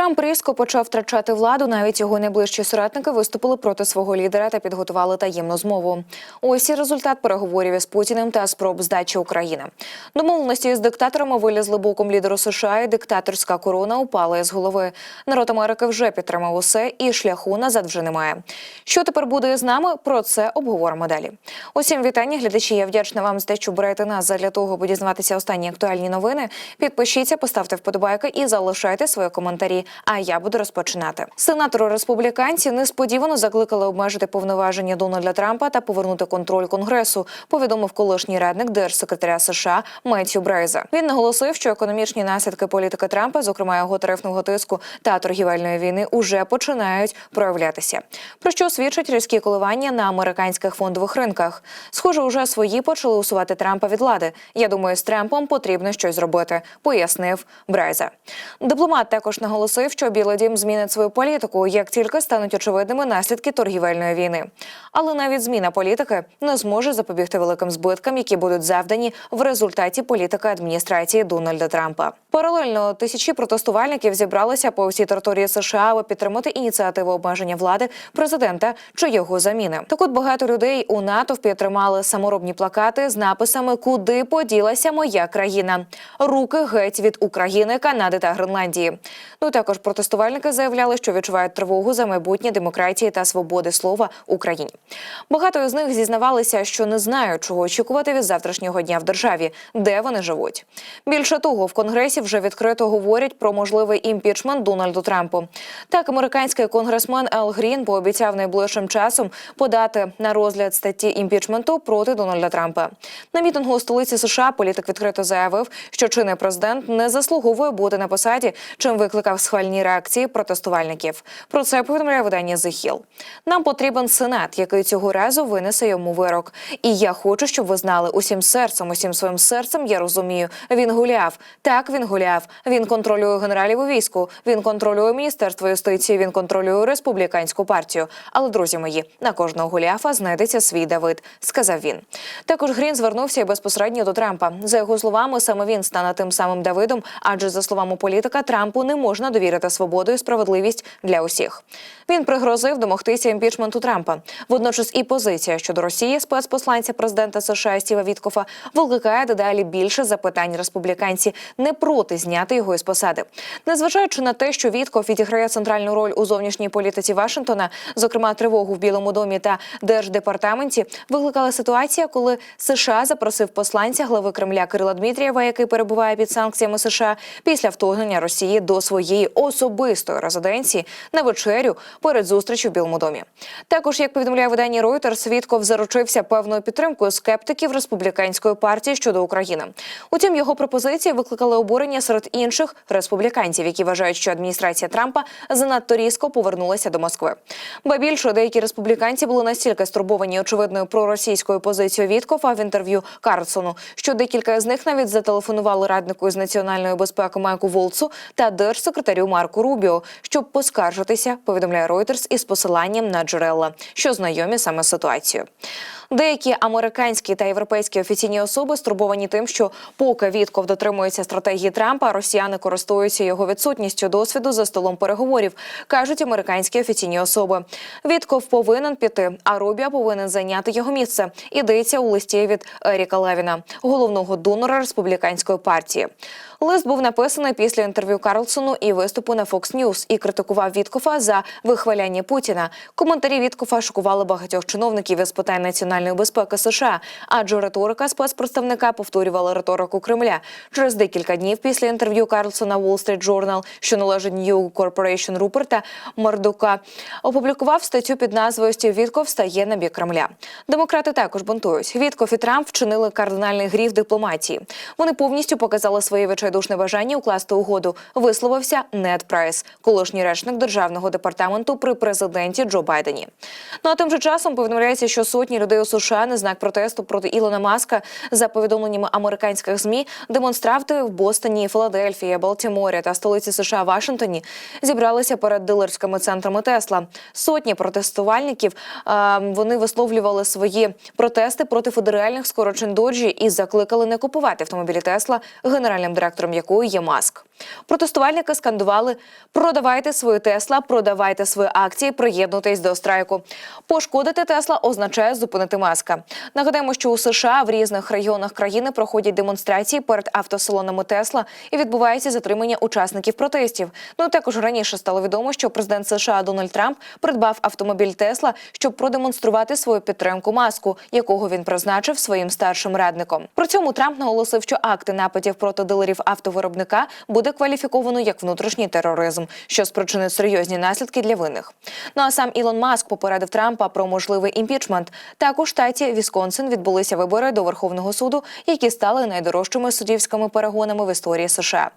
Трамп різко почав втрачати владу. Навіть його найближчі соратники виступили проти свого лідера та підготували таємну змову. Ось і результат переговорів із Путіним та спроб здачі України. Домовленості з диктаторами вилізли боком лідеру США, і диктаторська корона упала із голови. Народ Америки вже підтримав усе, і шляху назад вже немає. Що тепер буде з нами? Про це обговоримо далі. Усім вітання, глядачі. Я вдячна вам за те, що берете нас задля того, аби дізнаватися останні актуальні новини. Підпишіться, поставте вподобайки і залишайте свої коментарі. А я буду розпочинати. Сенатори республіканці несподівано закликали обмежити повноваження Дональда Трампа та повернути контроль конгресу. Повідомив колишній радник держсекретаря США Меттью Брейза. Він наголосив, що економічні наслідки політики Трампа, зокрема його тарифного тиску та торгівельної війни, уже починають проявлятися. Про що свідчать різкі коливання на американських фондових ринках. Схоже, уже свої почали усувати Трампа від влади. Я думаю, з Трампом потрібно щось зробити, пояснив Брайза. Дипломат також наголосив, що Білий Дім змінить свою політику, як тільки стануть очевидними наслідки торгівельної війни. Але навіть зміна політики не зможе запобігти великим збиткам, які будуть завдані в результаті політики адміністрації Дональда Трампа. Паралельно тисячі протестувальників зібралися по всій території США, аби підтримати ініціативу обмеження влади президента чи його заміни. Так от багато людей у натовпі тримали саморобні плакати з написами Куди поділася моя країна? Руки геть від України, Канади та Гренландії. Ну і також протестувальники заявляли, що відчувають тривогу за майбутнє демократії та свободи слова Україні. Багато з них зізнавалися, що не знають, чого очікувати від завтрашнього дня в державі, де вони живуть. Більше того, в конгресі вже відкрито говорять про можливий імпічмент Дональду Трампу. Так, американський конгресмен Ел Грін пообіцяв найближчим часом подати на розгляд статті імпічменту проти Дональда Трампа. На мітингу у столиці США політик відкрито заявив, що чинний президент не заслуговує бути на посаді, чим викликав схвальні реакції протестувальників. Про це повідомляє видання The Hill. Нам потрібен сенат, який цього разу винесе йому вирок. І я хочу, щоб ви знали усім серцем, усім своїм серцем. Я розумію. Він гуляв. Так він гуляв. Він контролює генералів у війську. Він контролює міністерство юстиції. Він контролює республіканську партію. Але друзі мої, на кожного гуляфа знайдеться свій Давид, сказав він. Також Грін звернувся і безпосередньо до Трампа. За його словами, саме він стане тим самим Давидом, адже за словами політика Трампу не можна довірити свободу і справедливість для усіх. Він пригрозив домогтися імпічменту Трампа. Водночас і позиція щодо Росії спецпосланця президента США Стіва Віткофа викликає дедалі більше запитань республіканці не проти зняти його із посади. Незважаючи на те, що Вітков відіграє центральну роль у зовнішній політиці Вашингтона, зокрема тривогу в Білому домі та держдепартаменті, викликала ситуація, коли США запросив посланця глави Кремля Кирила Дмитрієва, який перебуває під санкціями США, після вторгнення Росії до своєї особистої резиденції на вечерю перед зустрічю в Білому домі. Також, як повідомляє видання Reuters, Вітков заручився певною підтримкою скептиків республіканської партії щодо України. Утім, його пропозиції викликали обурення серед інших республіканців, які вважають, що адміністрація Трампа занадто різко повернулася до Москви. Ба більше деякі республіканці були настільки стурбовані очевидною проросійською позицією Віткофа в інтерв'ю Карлсону, що декілька з них навіть зателефонували раднику з національної безпеки Майку Волцу та держсекретарю Марку Рубіо, щоб поскаржитися, повідомляє Reuters із посиланням на джерела, що знайомі саме ситуацією. Деякі американські та європейські офіційні особи стурбовані тим, що поки Вітков дотримується стратегії Трампа, росіяни користуються його відсутністю досвіду за столом переговорів, кажуть американські офіційні особи. Вітков повинен піти, а Рубіа повинен зайняти його місце. Ідеться у листі від Еріка Левіна, головного донора республіканської партії. Лист був написаний після інтерв'ю Карлсону і виступу на Fox News і критикував Віткофа за вихваляння Путіна. Коментарі Віткофа шокували багатьох чиновників із питань національної безпеки США, адже риторика спецпредставника повторювала риторику Кремля. Через декілька днів після інтерв'ю Карлсона Wall Street Journal, що належить New Corporation Руперта Мордука, опублікував статтю під назвою «Стів стає на бік Кремля. Демократи також бунтують. Вітков і Трамп вчинили кардинальний гріх дипломатії. Вони повністю показали своє відчайдушне бажання укласти угоду. Висловився Нед Прайс, колишній речник державного департаменту при президенті Джо Байдені. Ну а тим же часом повідомляється, що сотні людей у США на знак протесту проти Ілона Маска за повідомленнями американських змі демонстранти в Бостоні, Філадельфії, Балтіморі та столиці США Вашингтоні зібралися перед дилерськими центрами Тесла. Сотні протестувальників вони висловлювали свої протести проти федеральних скорочень доджі і закликали не купувати автомобілі Тесла генеральним директором монстром, якою є маск. Протестувальники скандували Продавайте свою Тесла, продавайте свої акції, приєднуйтесь до страйку. Пошкодити Тесла означає зупинити маска. Нагадаємо, що у США в різних регіонах країни проходять демонстрації перед автосалонами Тесла і відбувається затримання учасників протестів. Ну також раніше стало відомо, що президент США Дональд Трамп придбав автомобіль Тесла, щоб продемонструвати свою підтримку маску, якого він призначив своїм старшим радником. При цьому Трамп наголосив, що акти нападів проти дилерів автовиробника буде кваліфіковано як внутрішній тероризм, що спричинить серйозні наслідки для винних. Ну а сам Ілон Маск попередив Трампа про можливий імпічмент. Так у штаті Вісконсин відбулися вибори до Верховного суду, які стали найдорожчими суддівськими перегонами в історії США.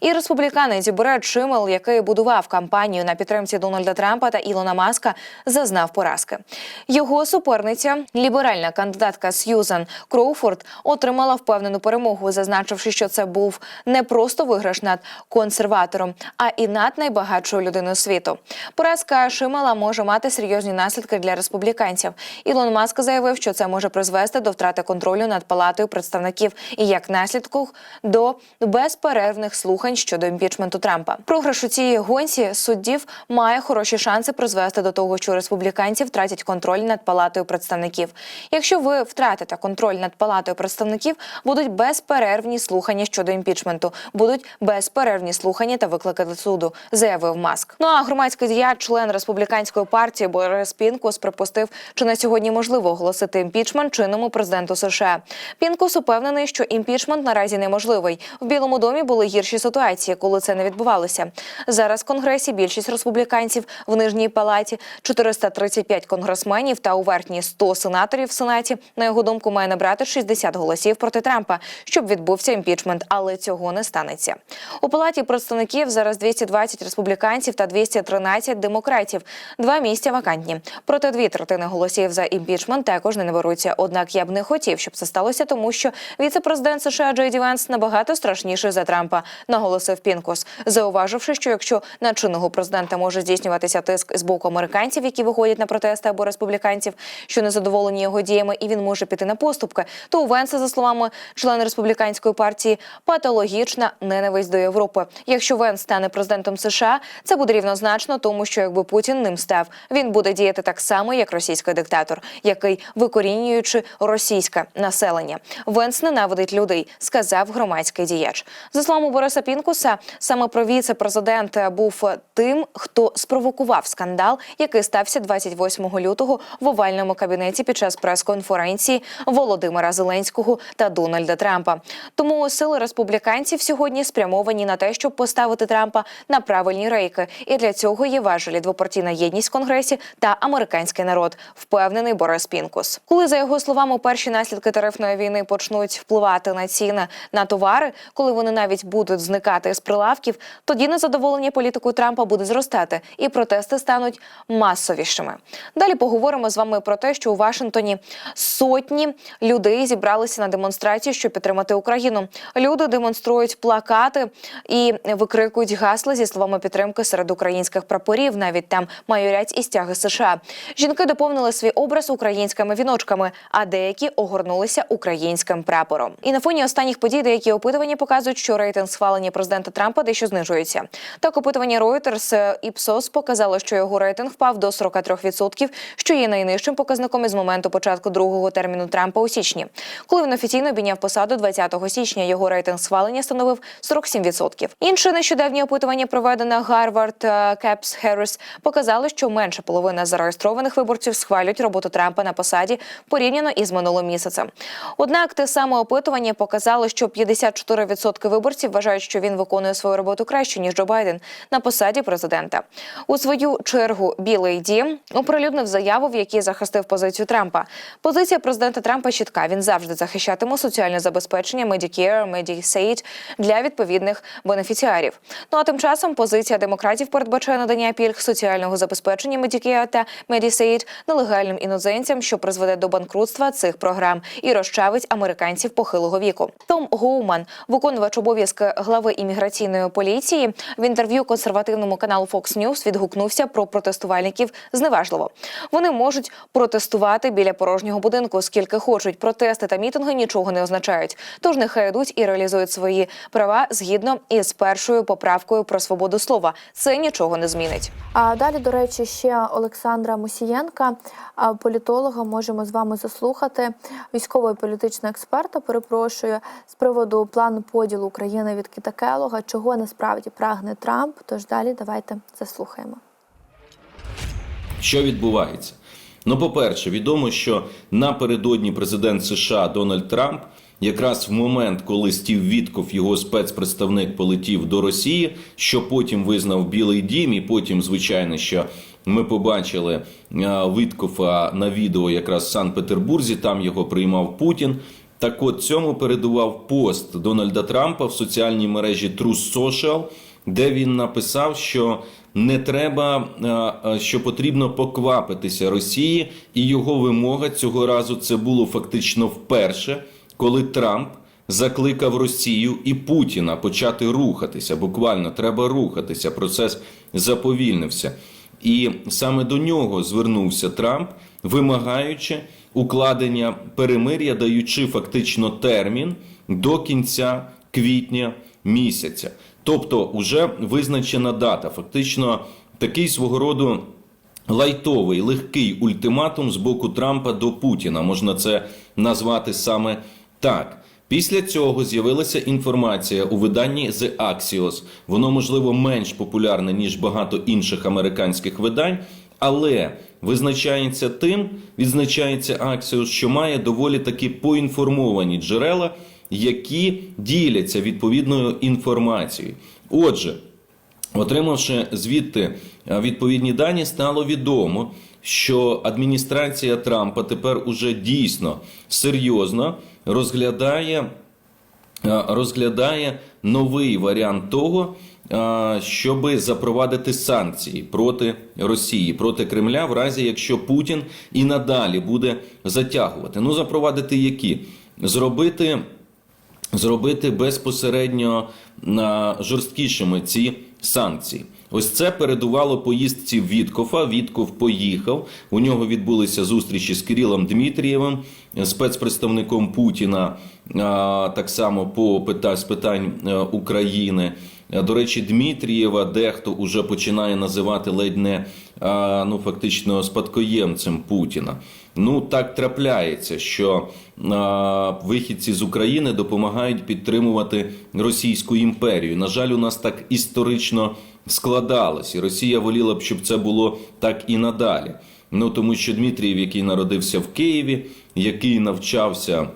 І республіканець Бред Шимел, який будував кампанію на підтримці Дональда Трампа та Ілона Маска, зазнав поразки. Його суперниця, ліберальна кандидатка Сьюзан Кроуфорд, отримала впевнену перемогу, зазначивши, що це був не просто виграш над консерватором, а і над найбагатшою людиною світу. Поразка Шимела може мати серйозні наслідки для республіканців. Ілон Маск заявив, що це може призвести до втрати контролю над палатою представників і як наслідку до безперервних слухань щодо імпічменту Трампа. Програш у цій гонці суддів має хороші шанси призвести до того, що республіканці втратять контроль над палатою представників. Якщо ви втратите контроль над палатою представників, будуть безперервні слухання щодо імпічменту, будуть безперервні слухання та виклики до суду, заявив Маск. Ну а громадський діяч, член республіканської партії Борис Пінкус припустив, чи на сьогодні можливо оголосити імпічмент чинному президенту США. Пінкус упевнений, що імпічмент наразі неможливий. В Білому домі були гірші ситуації, коли це не відбувалося. Зараз в конгресі більшість республіканців в нижній палаті, 435 конгресменів та у верхній 100 сенаторів в сенаті. На його думку, має набрати 60 голосів проти Трампа, щоб відбувся імпічмент, але цього не станеться. У палаті представників зараз 220 республіканців та 213 демократів. Два місця вакантні. Проте дві третини голосів за імпічмент також не наберуться. Однак я б не хотів, щоб це сталося, тому що віце-президент США Джей Ді Венс набагато страшніший за Трампа, наголосив Пінкус, зауваживши, що якщо на чинного президента може здійснюватися тиск з боку американців, які виходять на протести або республіканців, що не задоволені його діями, і він може піти на поступки, то у Венса, за словами члена республіканської партії, патологічна ненависть до Європи. Якщо Венс стане президентом США, це буде рівнозначно тому, що якби Путін ним став, він буде діяти так само, як російський диктатор, який викорінюючи російське населення. Венс ненавидить людей, сказав громадський діяч. За словами Бориса Пінкуса, саме про віце-президент був тим, хто спровокував скандал, який стався 28 лютого в овальному кабінеті під час прес-конференції Володимира Зеленського та Дональда Трампа. Тому сили республіканців сьогодні спрямовані на те, щоб поставити Трампа на правильні рейки, і для цього є важелі двопартійна єдність в конгресі та американський народ, впевнений Борис Пінкус. Коли за його словами перші наслідки тарифної війни почнуть впливати на ціни на товари, коли вони навіть будуть зникати з прилавків, тоді незадоволення політикою Трампа буде зростати, і протести стануть масовішими. Далі поговоримо з вами про те, що у Вашингтоні сотні людей зібралися на демонстрацію, щоб підтримати Україну. Люди демонструють плакати і викрикують гасла зі словами підтримки серед українських прапорів. Навіть там майорять і стяги США. Жінки доповнили свій образ українськими віночками, а деякі огорнулися українським прапором. І на фоні останніх подій деякі опитування показують, що рейтинг схвалення президента Трампа дещо знижується. Так, опитування Reuters Ipsos показало, що його рейтинг впав до 43%, що є найнижчим показником із моменту початку другого терміну Трампа у січні. Коли він офіційно обійняв посаду 20 січня, його рейтинг схвалення становив 47%. Інше нещодавнє опитування, проведене Harvard Caps Harris, показало, що менше половина зареєстрованих виборців схвалюють роботу Трампа на посаді порівняно із минулим місяцем. Однак те саме опитування показало, що 54% виборців вважають, що він виконує свою роботу краще ніж Джо Байден на посаді президента. У свою чергу Білий Дім оприлюднив заяву, в якій захистив позицію Трампа. Позиція президента Трампа чітка. Він завжди захищатиме соціальне забезпечення Medicare, Medicaid для відповідних бенефіціарів. Ну а тим часом позиція демократів передбачає надання пільг соціального забезпечення Medicare та Medicaid нелегальним іноземцям, що призведе до банкрутства цих програм і розчавить американців похилого віку. Том Гоуман, виконувач обов'язки глави імміграційної поліції, в інтерв'ю консервативному каналу Fox News відгукнувся про протестувальників зневажливо. Вони можуть протестувати біля порожнього будинку, скільки хочуть. Протести та мітинги нічого не означають. Тож нехай йдуть і реалізують свої свої права згідно із першою поправкою про свободу слова. Це нічого не змінить. А далі, до речі, ще Олександра Мусієнка, політолога, можемо з вами заслухати військового і політичного експерта. Перепрошую з приводу плану поділу України від Кіта Келога, чого насправді прагне Трамп. Тож далі давайте заслухаємо. Що відбувається? Ну, по-перше, відомо, що напередодні президент США Дональд Трамп, якраз в момент, коли Стів Вітков, його спецпредставник, полетів до Росії, що потім визнав Білий Дім, і потім, звичайно, що ми побачили е, Віткофа на відео якраз в Санкт-Петербурзі, там його приймав Путін. Так от цьому передував пост Дональда Трампа в соціальній мережі Truth Social, де він написав, що не треба, е, е, що потрібно поквапитися Росії, і його вимога цього разу це було фактично вперше, коли Трамп закликав Росію і Путіна почати рухатися. Буквально треба рухатися. Процес заповільнився. І саме до нього звернувся Трамп, вимагаючи укладення перемир'я, даючи фактично термін до кінця квітня місяця. Тобто, вже визначена дата. Фактично, такий свого роду лайтовий, легкий ультиматум з боку Трампа до Путіна. Можна це назвати саме так. Після цього з'явилася інформація у виданні The Axios. Воно можливо менш популярне ніж багато інших американських видань, але визначається тим, відзначається Axios, що має доволі таки поінформовані джерела, які діляться відповідною інформацією. Отже, Отримавши звідти е, відповідні дані, стало відомо, що адміністрація Трампа тепер уже дійсно серйозно розглядає, е, розглядає новий варіант того, е, щоб запровадити санкції проти Росії, проти Кремля, в разі якщо Путін і надалі буде затягувати. Ну, запровадити які? Зробити зробити безпосередньо жорсткішими ці санкції. Ось це передувало поїздці Віткофа. Вітков поїхав. У нього відбулися зустрічі з Кирилом Дмитрієвим, спецпредставником Путіна, так само по питань з питань е, України. До речі, Дмитрієва дехто уже починає називати ледь не ну фактично спадкоємцем Путіна. Ну так трапляється, що вихідці з України допомагають підтримувати Російську імперію. На жаль, у нас так історично складалось, і Росія воліла б, щоб це було так і надалі. Ну тому що Дмитрієв, який народився в Києві, який навчався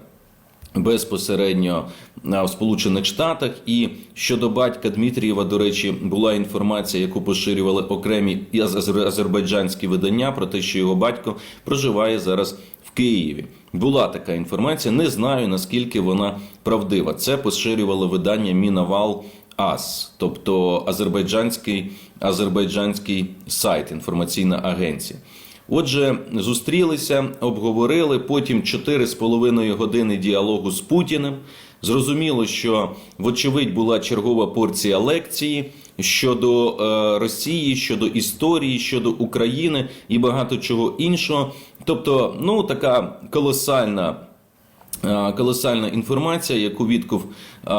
безпосередньо в Сполучених Штатах. І щодо батька Дмитрієва, до речі, була інформація, яку поширювали окремі азербайджанські видання про те, що його батько проживає зараз в Києві. Була така інформація. Не знаю наскільки вона правдива. Це поширювало видання Мінавал. АС, тобто азербайджанський, азербайджанський сайт, інформаційна агенція. Отже, зустрілися, обговорили. Потім 4,5 години діалогу з Путіним. Зрозуміло, що вочевидь була чергова порція лекції щодо е, Росії, щодо історії, щодо України і багато чого іншого. Тобто, ну така колосальна. Е, Колосальна інформація, яку Вітков е,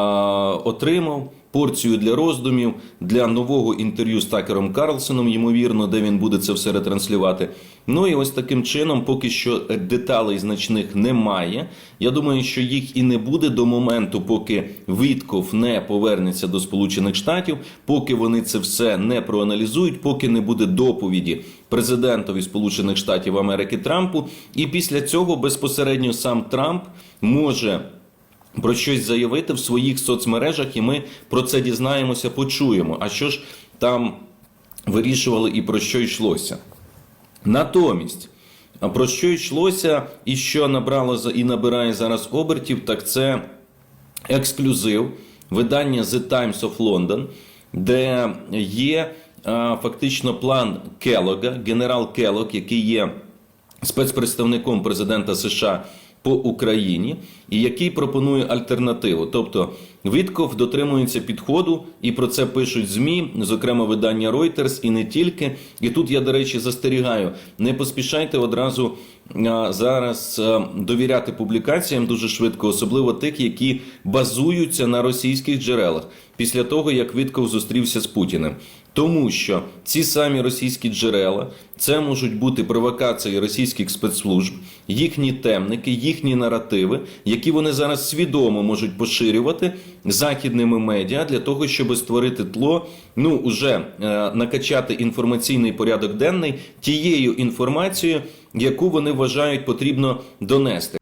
отримав, порцію для роздумів, для нового інтерв'ю з Такером Карлсоном, ймовірно, де він буде це все ретранслювати. Ну і ось таким чином, поки що деталей значних немає. Я думаю, що їх і не буде до моменту, поки Вітков не повернеться до Сполучених Штатів, поки вони це все не проаналізують, поки не буде доповіді президентові Сполучених Штатів Америки Трампу. І після цього безпосередньо сам Трамп може про щось заявити в своїх соцмережах, і ми про це дізнаємося, почуємо. А що ж там вирішували і про що йшлося? Натомість, про що йшлося і що набрало і набирає зараз обертів, так це ексклюзив видання The Times of London, де є фактично план Келога, генерал Келог, який є спецпредставником президента США по Україні і який пропонує альтернативу. Тобто Вітков дотримується підходу, і про це пишуть змі, зокрема видання Reuters, і не тільки. І тут я, до речі, застерігаю: не поспішайте одразу зараз довіряти публікаціям дуже швидко, особливо тих, які базуються на російських джерелах після того, як Вітков зустрівся з Путіним. Тому що ці самі російські джерела це можуть бути провокації російських спецслужб, їхні темники, їхні наративи, які вони зараз свідомо можуть поширювати західними медіа для того, щоб створити тло, ну уже е, накачати інформаційний порядок денний тією інформацією, яку вони вважають потрібно донести.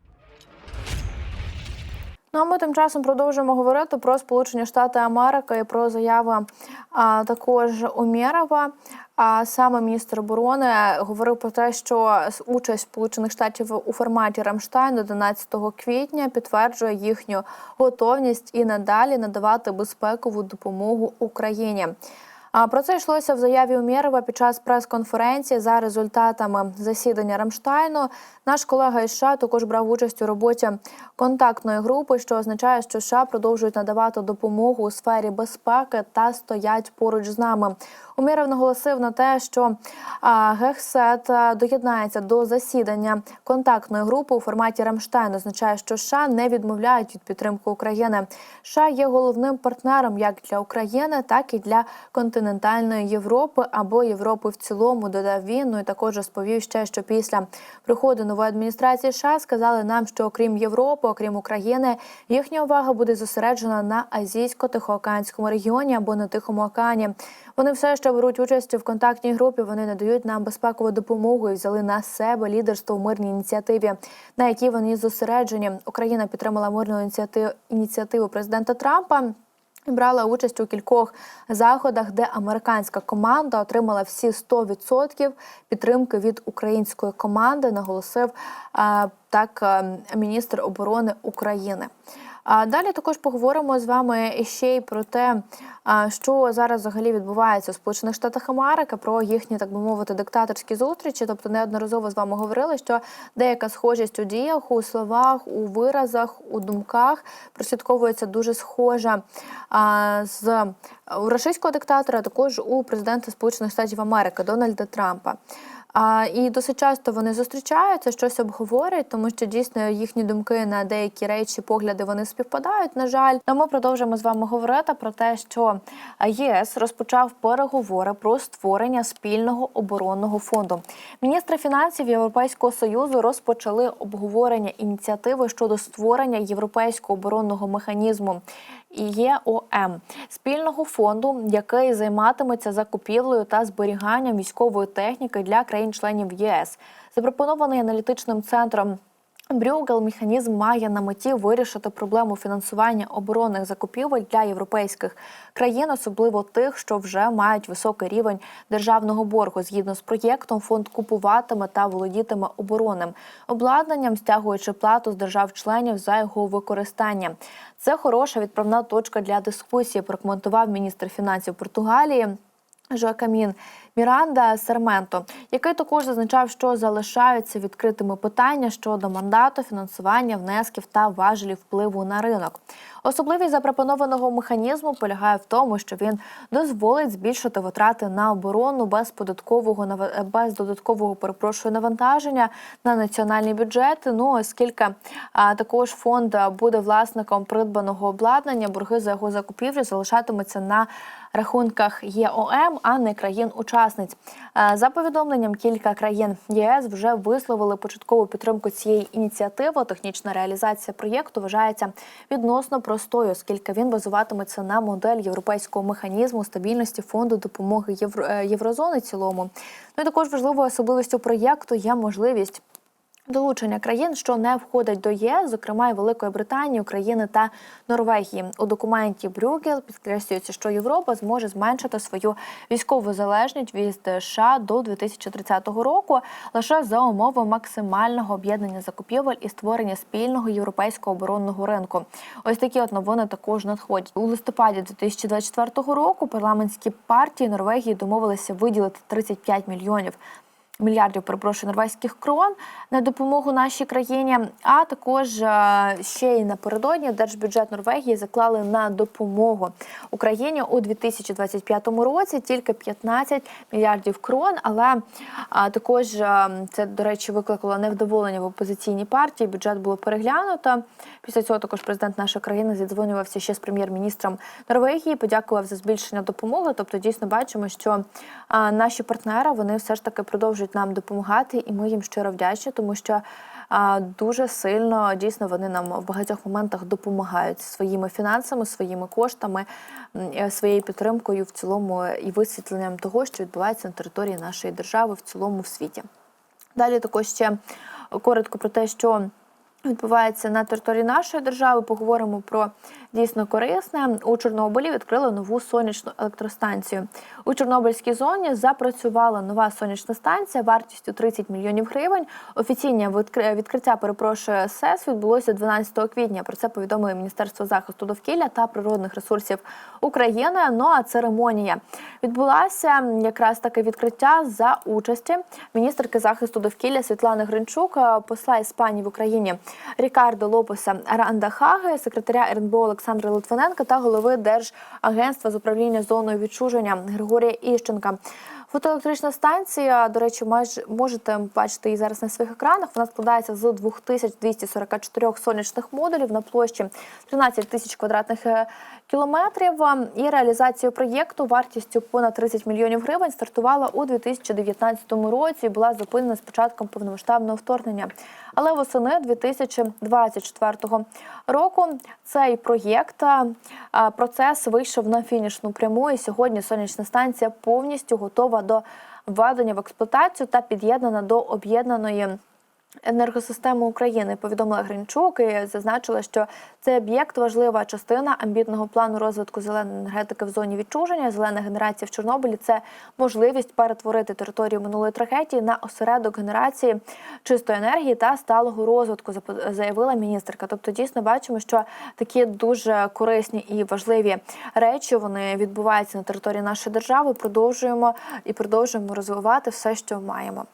Ну а ми тим часом продовжуємо говорити про Сполучені Штати Америки і про заяви а, також Умєрова. А саме міністр оборони говорив про те, що участь Сполучених Штатів у форматі Рамштайн 11 квітня підтверджує їхню готовність і надалі надавати безпекову допомогу Україні. А про це йшлося в заяві Умєрова під час прес-конференції за результатами засідання Рамштайну. Наш колега із США також брав участь у роботі контактної групи, що означає, що США продовжують надавати допомогу у сфері безпеки та стоять поруч з нами. Умєров наголосив на те, що а, доєднається до засідання контактної групи у форматі Рамштайн. Означає, що США не відмовляють від підтримки України. США є головним партнером як для України, так і для континентальної Європи або Європи в цілому. Додав він. Ну і також розповів ще, що після приходу нової адміністрації США сказали нам, що окрім Європи, окрім України, їхня увага буде зосереджена на азійсько-тихоокеанському регіоні або на Тихому океані. Вони все ще беруть участь в контактній групі. Вони надають нам безпекову допомогу і взяли на себе лідерство в мирній ініціативі, на якій вони зосереджені. Україна підтримала мирну ініціативу президента Трампа. Брала участь у кількох заходах, де американська команда отримала всі 100% підтримки від української команди. Наголосив так е, міністр оборони України. Далі також поговоримо з вами ще й про те, що зараз взагалі відбувається у Сполучених Штатах Америки, про їхні, так би мовити, диктаторські зустрічі. Тобто неодноразово з вами говорили, що деяка схожість у діях, у словах, у виразах, у думках прослідковується дуже схожа з у російського диктатора, а також у президента Сполучених Штатів Америки Дональда Трампа. А, і досить часто вони зустрічаються, щось обговорюють, тому що дійсно їхні думки на деякі речі, погляди вони співпадають. На жаль, а ми продовжуємо з вами говорити про те, що ЄС розпочав переговори про створення спільного оборонного фонду. Міністри фінансів Європейського союзу розпочали обговорення ініціативи щодо створення європейського оборонного механізму. ЄОМ спільного фонду, який займатиметься закупівлею та зберіганням військової техніки для країн-членів ЄС, запропонований аналітичним центром. Брюгел механізм має на меті вирішити проблему фінансування оборонних закупівель для європейських країн, особливо тих, що вже мають високий рівень державного боргу. Згідно з проєктом, фонд купуватиме та володітиме оборонним обладнанням, стягуючи плату з держав-членів за його використання. Це хороша відправна точка для дискусії. Прокоментував міністр фінансів Португалії. Жоакамін Міранда Серменто, який також зазначав, що залишаються відкритими питання щодо мандату, фінансування, внесків та важелів впливу на ринок. Особливість запропонованого механізму полягає в тому, що він дозволить збільшити витрати на оборону без податкового без додаткового перепрошую навантаження на національні бюджети. Ну оскільки а, також фонд буде власником придбаного обладнання, борги за його закупівлю залишатимуться на рахунках ЄОМ, а не країн-учасниць. Е, За повідомленням, кілька країн ЄС вже висловили початкову підтримку цієї ініціативи. Технічна реалізація проєкту вважається відносно простою, оскільки він базуватиметься на модель європейського механізму стабільності фонду допомоги Євро- е, єврозони цілому. Ну і також важливою особливістю проєкту є можливість. Долучення країн, що не входять до ЄС, зокрема і Великої Британії, України та Норвегії. У документі Брюгел підкреслюється, що Європа зможе зменшити свою військову залежність від США до 2030 року лише за умови максимального об'єднання закупівель і створення спільного європейського оборонного ринку. Ось такі от новини також надходять у листопаді 2024 року. Парламентські партії Норвегії домовилися виділити 35 мільйонів мільярдів перепрошую норвезьких крон на допомогу нашій країні. А також е, ще й напередодні держбюджет Норвегії заклали на допомогу Україні у 2025 році тільки 15 мільярдів крон. Але також е, це, до речі, викликало невдоволення в опозиційній партії. Бюджет було переглянуто. Після цього також президент нашої країни зідзвонювався ще з прем'єр-міністром Норвегії. Подякував за збільшення допомоги. Тобто, дійсно бачимо, що наші партнери вони все ж таки продовжують нам допомагати, і ми їм щиро вдячні, тому що. а, Дуже сильно дійсно вони нам в багатьох моментах допомагають своїми фінансами, своїми коштами, е, своєю підтримкою в цілому і висвітленням того, що відбувається на території нашої держави в цілому в світі. Далі також ще коротко про те, що відбувається на території нашої держави. Поговоримо про дійсно корисне. У Чорнобилі відкрили нову сонячну електростанцію. У Чорнобильській зоні запрацювала нова сонячна станція вартістю 30 мільйонів гривень. Офіційне відкри- відкриття перепрошую СЕС відбулося 12 квітня. Про це повідомили Міністерство захисту довкілля та природних ресурсів України. Ну а церемонія відбулася якраз таке відкриття за участі міністерки захисту довкілля Світлани Гринчук, посла Іспанії в Україні Рікардо Лопеса Рандахаги, секретаря РНБО Олександра Литвиненка та голови Держагентства з управління зоною відчуження Григорія Іщенка. Фотоелектрична станція, до речі, майже можете бачити її зараз на своїх екранах. Вона складається з 2244 сонячних модулів на площі 13 тисяч квадратних е, кілометрів. І реалізація проєкту вартістю понад 30 мільйонів гривень стартувала у 2019 році. і Була зупинена з початком повномасштабного вторгнення. Але восени 2024 року цей проєкт процес вийшов на фінішну пряму. І сьогодні сонячна станція повністю готова до введення в експлуатацію та під'єднана до об'єднаної. Енергосистеми України повідомила Гринчук і зазначила, що цей об'єкт важлива частина амбітного плану розвитку зеленої енергетики в зоні відчуження. Зелена генерація в Чорнобилі це можливість перетворити територію минулої трагедії на осередок генерації чистої енергії та сталого розвитку, заявила міністерка. Тобто, дійсно бачимо, що такі дуже корисні і важливі речі вони відбуваються на території нашої держави. Продовжуємо і продовжуємо розвивати все, що маємо.